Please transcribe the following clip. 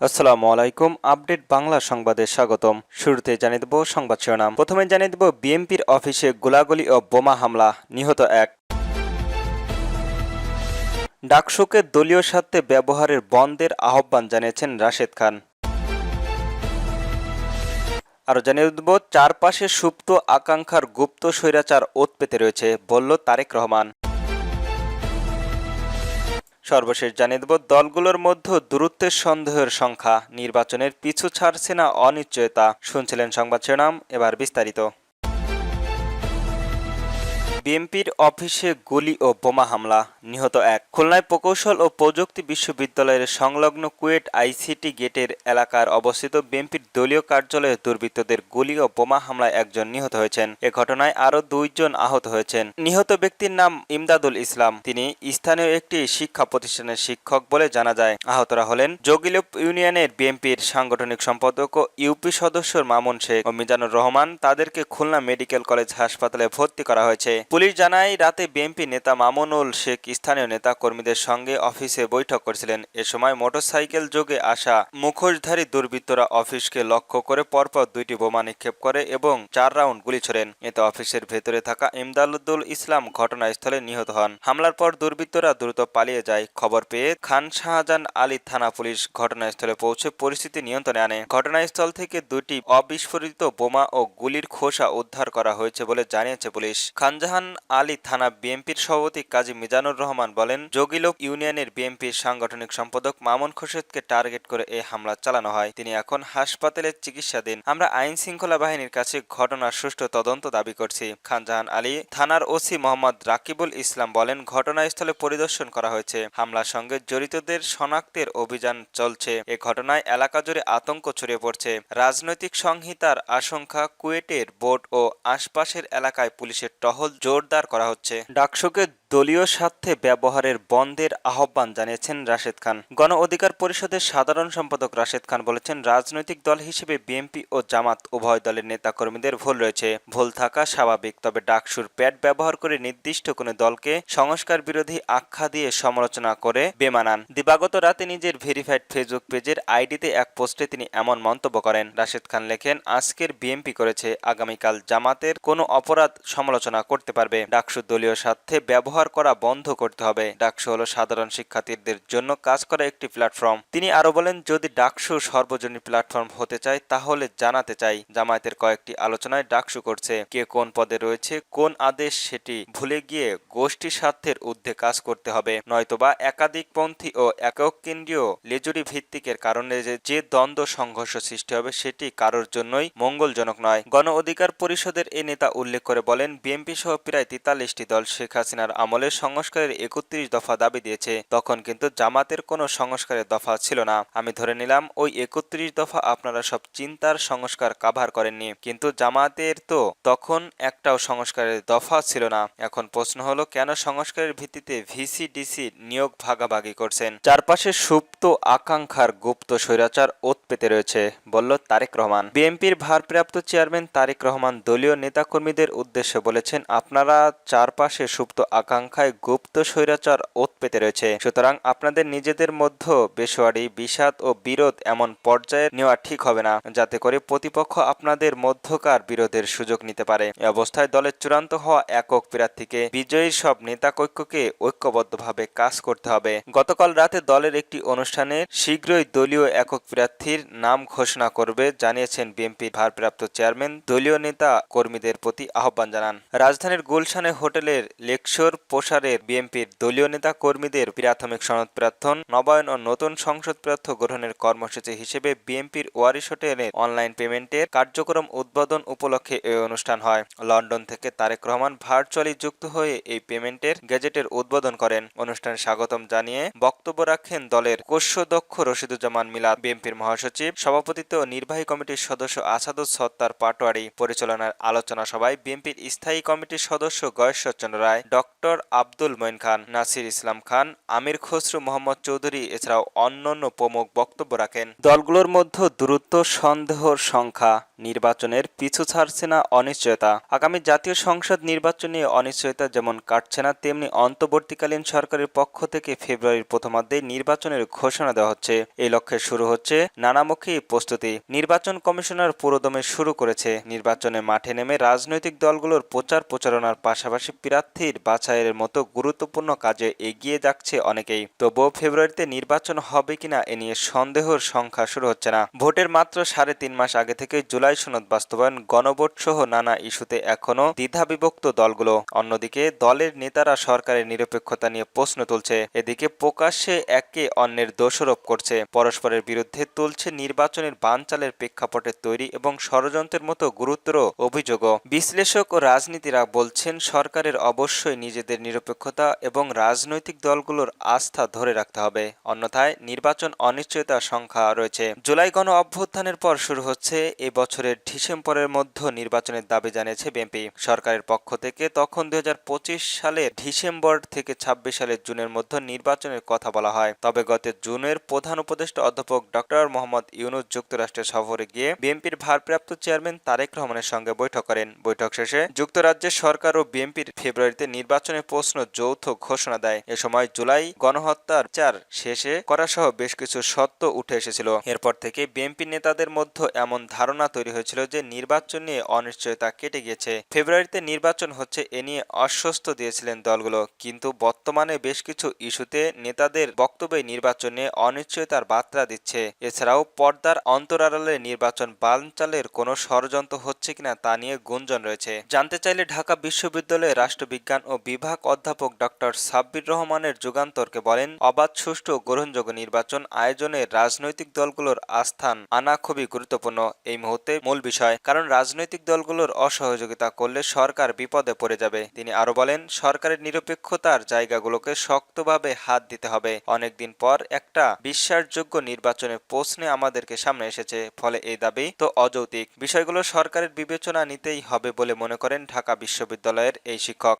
আসসালামু আলাইকুম, আপডেট বাংলা সংবাদে স্বাগতম। শুরুতে জানিয়ে দেব সংবাদ শিরোনাম। প্রথমে জানিয়ে দেব বিএনপির অফিসে গোলাগুলি ও বোমা হামলা, নিহত এক। ডাকসুকে দলীয় স্বার্থে ব্যবহারের বন্ধের আহ্বান জানিয়েছেন রাশেদ খান। আরও জানিয়ে দেব, চারপাশে সুপ্ত আকাঙ্ক্ষার গুপ্ত স্বৈরাচার ওত পেতে রয়েছে, বলল তারেক রহমান। সর্বশেষ জানিয়ে দেব, দলগুলোর মধ্যে দূরত্বের সন্দেহের সংখ্যা নির্বাচনের পিছু ছাড়ছে না অনিশ্চয়তা। শুনছিলেন সংবাদ শিরোনাম, এবার বিস্তারিত। বিএনপির অফিসে গুলি ও বোমা হামলা, নিহত এক। খুলনায় প্রকৌশল ও প্রযুক্তি বিশ্ববিদ্যালয়ের সংলগ্ন কুয়েট আইসিটি গেটের এলাকার অবস্থিত বিএনপির দলীয় কার্যালয়ে দুর্বৃত্তদের গুলি ও বোমা হামলায় একজন নিহত হয়েছেন। এ ঘটনায় আরও দুইজন আহত হয়েছেন। নিহত ব্যক্তির নাম ইমদাদুল ইসলাম। তিনি স্থানীয় একটি শিক্ষা প্রতিষ্ঠানের শিক্ষক বলে জানা যায়। আহতরা হলেন জগিলুপ ইউনিয়নের বিএনপির সাংগঠনিক সম্পাদক ও ইউপি সদস্য মামুন শেখ ও মিজানুর রহমান। তাদেরকে খুলনা মেডিকেল কলেজ হাসপাতালে ভর্তি করা হয়েছে। পুলিশ জানায়, রাতে বিএনপি নেতা মামুনুল শেখ স্থানীয় নেতা কর্মীদের সঙ্গে অফিসে বৈঠক করেছিলেন। এ সময় মোটরসাইকেল যোগে আসা মুখোশধারী দুর্বৃত্তরা অফিসকে লক্ষ্য করে পরপর দুইটি বোমা নিক্ষেপ করে এবং চার রাউন্ড গুলি ছোড়েন। এতে অফিসের ভেতরে থাকা ইমদাদুল ইসলাম ঘটনাস্থলে নিহত হন। হামলার পর দুর্বৃত্তরা দ্রুত পালিয়ে যায়। খবর পেয়ে খান শাহজাহান আলী থানা পুলিশ ঘটনাস্থলে পৌঁছে পরিস্থিতি নিয়ন্ত্রণে আনে। ঘটনাস্থল থেকে দুটি অবিস্ফোরিত বোমা ও গুলির খোসা উদ্ধার করা হয়েছে বলে জানিয়েছে পুলিশ। খানজাহান আলী থানা বিএনপির সভাপতি কাজী মিজানুর রহমান বলেন যোগীলোক ইউনিয়নের বিএনপির সাংগঠনিক সম্পাদক মামুন খোরশেদকে টার্গেট করে এই হামলা চালানো হয়। তিনি এখন হাসপাতালে চিকিৎসাধীন। আমরা আইন শৃঙ্খলা বাহিনীর কাছে ঘটনার সুষ্ঠু তদন্ত দাবি করছি। খানজাহান আলী থানার ওসি মোহাম্মদ রাকিবুল ইসলাম বলেন, ঘটনাস্থলে পরিদর্শন করা হয়েছে। হামলার সঙ্গে জড়িতদের শনাক্তের অভিযান চলছে। এ ঘটনায় এলাকা জুড়ে আতঙ্ক ছড়িয়ে পড়ছে। রাজনৈতিক সংহিতার আশঙ্কা কুয়েটের বোর্ড ও আশপাশের এলাকায় পুলিশের টহল জোরদার করা হচ্ছে। ডাকসুকে দলীয় স্বার্থে ব্যবহারের বন্ধের আহ্বান জানিয়েছেন রাশেদ খান। গণ অধিকার পরিষদের সাধারণ সম্পাদক রাশেদ খান বলেছেন, রাজনৈতিক দল হিসেবে বিএনপি ও জামাত উভয় দলের নেতাকর্মীদের ভুল রয়েছে। ভুল থাকা স্বাভাবিক, তবে ডাকসুর প্যাড ব্যবহার করে নির্দিষ্ট কোনো দলকে সংস্কার বিরোধী আখ্যা দিয়ে সমালোচনা করে বেমানান। দিবাগত রাতে নিজের ভেরিফাইড ফেসবুক পেজের আইডিতে এক পোস্টে তিনি এমন মন্তব্য করেন। রাশেদ খান লেখেন, আজকের বিএনপি করেছে, আগামীকাল জামাতের কোনো অপরাধ সমালোচনা করতে পারবে। ডাকসুর দলীয় স্বার্থে ব্যবহার করা বন্ধ করতে হবে। ডাকসু হলো সাধারণ শিক্ষার্থীদের জন্য কাজ করা একটি প্ল্যাটফর্ম। তিনি আরও বলেন, যদি ডাকসু সর্বজনীন প্ল্যাটফর্ম হতে চায়, তাহলে জানাতে চাই। জামায়াতের কয়েকটি আলোচনায় ডাকসু করছে, কে কোন পদে রয়েছে, কোন আদেশ সেটি ভুলে গিয়ে গোষ্ঠী স্বার্থের ঊর্ধ্বে কাজ করতে হবে। নয়তোবা একাধিকপন্থী ও একক কেন্দ্রীয় লেজুরি ভিত্তিকের কারণে যে দ্বন্দ্ব সংঘর্ষ সৃষ্টি হবে, সেটি কারোর জন্যই মঙ্গলজনক নয়। গণ অধিকার পরিষদের এ নেতা উল্লেখ করে বলেন বিএনপি সহ প্রায় তেতাল্লিশটি দল শেখ হাসিনার আমলে সংস্কারের একত্রিশ দফা দাবি দিয়েছে। তখন কিন্তু জামাতের কোনো সংস্কারের দফা ছিল না। আমি ধরে নিলাম, ওই একত্রিশ দফা আপনারা সব চিন্তার সংস্কার কাভার করেননি। কিন্তু জামাতের তো তখন একটাও সংস্কারের দফা ছিল না। এখন প্রশ্ন হলো, কেন সংস্কারের ভিত্তিতে ভিসি ডিসি নিয়োগ ভাগাভাগি করছেন? চারপাশে সুপ্ত আকাঙ্ক্ষার গুপ্ত স্বৈরাচার ওত পেতে রয়েছে, বলল তারেক রহমান। বিএনপির ভারপ্রাপ্ত চেয়ারম্যান তারেক রহমান দলীয় নেতাকর্মীদের উদ্দেশ্যে বলেছেন, আপনারা চারপাশে সুপ্ত আকাঙ্ক্ষায় গুপ্ত স্বৈরাচার ওত পেতে রয়েছে। সুতরাং আপনাদের নিজেদের মধ্যে বেসোয়ারি, বিষাদ ও বিরোধ এমন পর্যায়ে নেওয়া ঠিক হবে না, যাতে করে প্রতিপক্ষ আপনাদের মধ্যকার বিরোধের সুযোগ নিতে পারে। এ অবস্থায় দলের চূড়ান্ত হওয়া একক প্রার্থীকে বিজয়ী সব নেতাকৈক্যকে ঐক্যবদ্ধভাবে কাজ করতে হবে। গতকাল রাতে দলের একটি অনুষ্ঠানে শীঘ্রই দলীয় একক প্রার্থীর নাম ঘোষণা করবে, জানিয়েছেন বিএনপির ভারপ্রাপ্ত চেয়ারম্যান। দলীয় নেতা কর্মীদের প্রতি আহ্বান জানান। রাজধানীর গুলশানে হোটেলের লেকশোর প্রসারের বিএনপির দলীয় নেতা কর্মীদের প্রাথমিক সনদ প্রার্থন, নবায়ন ও নতুন সংসদ প্রার্থ গ্রহণের কর্মসূচি হিসেবে বিএনপির ওয়ারিশ হোটেলের অনলাইন পেমেন্টের কার্যক্রম উদ্বোধন উপলক্ষে এই অনুষ্ঠান হয়। লন্ডন থেকে তারেক রহমান ভার্চুয়ালি যুক্ত হয়ে এই পেমেন্টের গেজেটের উদ্বোধন করেন। অনুষ্ঠানে স্বাগতম জানিয়ে বক্তব্য রাখেন দলের কোষদক্ষ রশিদুজ্জামান মিলাদ, বিএনপির মহাসচিব, সভাপতিত্ব ও নির্বাহী কমিটির সদস্য আসাদুস সত্তার পাটোয়ারি, পরিচালনার আলোচনা সভায় বিএনপির স্থায়ী কমিটির সদস্য গয়েশ্বরচন্দ্র রায়, ডক্টর আব্দুল মঈন খান, নাসির ইসলাম খান, আমির খসরু মোহাম্মদ চৌধুরী এছাড়াও অন্যান্য প্রমুখ বক্তব্য রাখেন। দলগুলোর মধ্যে দূরত্ব, সন্দেহর সংখ্যা নির্বাচনের পিছু ছাড়ছে না অনিশ্চয়তা। আগামী জাতীয় সংসদ নির্বাচন নিয়ে অনিশ্চয়তা যেমন কাটছে না, তেমনি অন্তর্বর্তীকালীন সরকারের পক্ষ থেকে ফেব্রুয়ারির প্রথমার্ধে নির্বাচনের ঘোষণা দেওয়া হচ্ছে। এই লক্ষ্যে শুরু হচ্ছে নানামুখী প্রস্তুতি। নির্বাচন কমিশনার পুরোদমে শুরু করেছে। নির্বাচনে মাঠে নেমে রাজনৈতিক দলগুলোর প্রচার প্রচারণার পাশাপাশি প্রার্থীর বাছাইয়ের মতো গুরুত্বপূর্ণ কাজে এগিয়ে যাচ্ছে অনেকেই। তবুও ফেব্রুয়ারিতে নির্বাচন হবে কিনা এ নিয়ে সন্দেহের সংখ্যা শুরু হচ্ছে না। ভোটের মাত্র সাড়ে তিন মাস আগে থেকে জুলাই সনদ বাস্তবায়ন গণভোট সহ নানা ইস্যুতে এখনও দ্বিধাবিভক্ত দলগুলো। অন্যদিকে দলের নেতারা সরকারের নিরপেক্ষতা নিয়ে প্রশ্ন তুলছে। এদিকে প্রকাশ্যে একে অন্যের দোষারোপ করছে। পরস্পরের বিরুদ্ধে তুলছে নির্বাচনের বানচালের প্রেক্ষাপটে তৈরি এবং ষড়যন্ত্রের মতো গুরুতর অভিযোগও। বিশ্লেষক ও রাজনীতিরা বলছেন, সরকারের অবশ্যই নিজেদের নিরপেক্ষতা এবং রাজনৈতিক দলগুলোর আস্থা ধরে রাখতে হবে। অন্যথায় নির্বাচন অনিশ্চয়তার সংখ্যা রয়েছে। জুলাই গণ অভ্যুত্থানের পর শুরু হচ্ছে এ বছরের ডিসেম্বরের মধ্যে নির্বাচনের দাবি জানিয়েছে বিএনপি। সরকারের পক্ষ থেকে তখন দুই হাজার পঁচিশ সালের ডিসেম্বর থেকে ছাব্বিশ সালের জুনের মধ্যে নির্বাচনের কথা বলা হয়। তবে গত জুনের প্রধান উপদেষ্টা অধ্যাপক ডক্টর মোহাম্মদ ইউনুস যুক্তরাষ্ট্রের সফরে গিয়ে বিএনপির ভারপ্রাপ্ত চেয়ারম্যান তারেক রহমানের সঙ্গে বৈঠক করেন। বৈঠক শেষে যুক্তরাজ্যের সরকার ও বিএনপির ফেব্রুয়ারিতে নির্বাচনের প্রশ্ন যৌথ ঘোষণা দেয়। এ সময় জুলাই গণহত্যার চার শেষে করা সহ বেশ কিছু সত্য উঠে এসেছিল। এরপর থেকে বিএনপি নেতাদের মধ্যে এমন ধারণা তৈরি হয়েছিল যে নির্বাচন নিয়ে অনিশ্চয়তা কেটে গিয়েছে। ফেব্রুয়ারিতে নির্বাচন হচ্ছে এ নিয়ে আশ্বস্ত দিয়েছিলেন দলগুলো, কিন্তু বর্তমানে বেশ কিছু ইস্যুতে নেতাদের বক্তব্যে নির্বাচন নিয়ে অনিশ্চয়তার বার্তা দিচ্ছে। এছাড়াও পর্দার অন্তরালে নির্বাচন বানচালের কোনো ষড়যন্ত্র হচ্ছে কিনা তা নিয়ে গুঞ্জন রয়েছে। জানতে চাইলে ঢাকা বিশ্ববিদ্যালয়ের রাষ্ট্রবিজ্ঞান ও বিভাগ অধ্যাপক ডক্টর সাব্বির রহমানের যুগান্তরকে বলেন, অবাধ, সুষ্ঠু গ্রহণযোগ্য নির্বাচন আয়োজনে রাজনৈতিক দলগুলোর আস্থান আনা খুবই গুরুত্বপূর্ণ। এই মুহূর্তে মূল বিষয়। কারণ রাজনৈতিক দলগুলোর অসহযোগিতা করলে সরকার বিপদে পড়ে যাবে। তিনি আরও বলেন, সরকারের নিরপেক্ষতার জায়গাগুলোকে শক্তভাবে হাত দিতে হবে। অনেকদিন পর একটা বিশ্বাসযোগ্য নির্বাচনের প্রশ্নে আমাদেরকে সামনে এসেছে। ফলে এই দাবি তো অযৌতিক বিষয়গুলো সরকারের বিবেচনা নিতেই হবে বলে মনে করেন ঢাকা বিশ্ববিদ্যালয়ের এই শিক্ষক।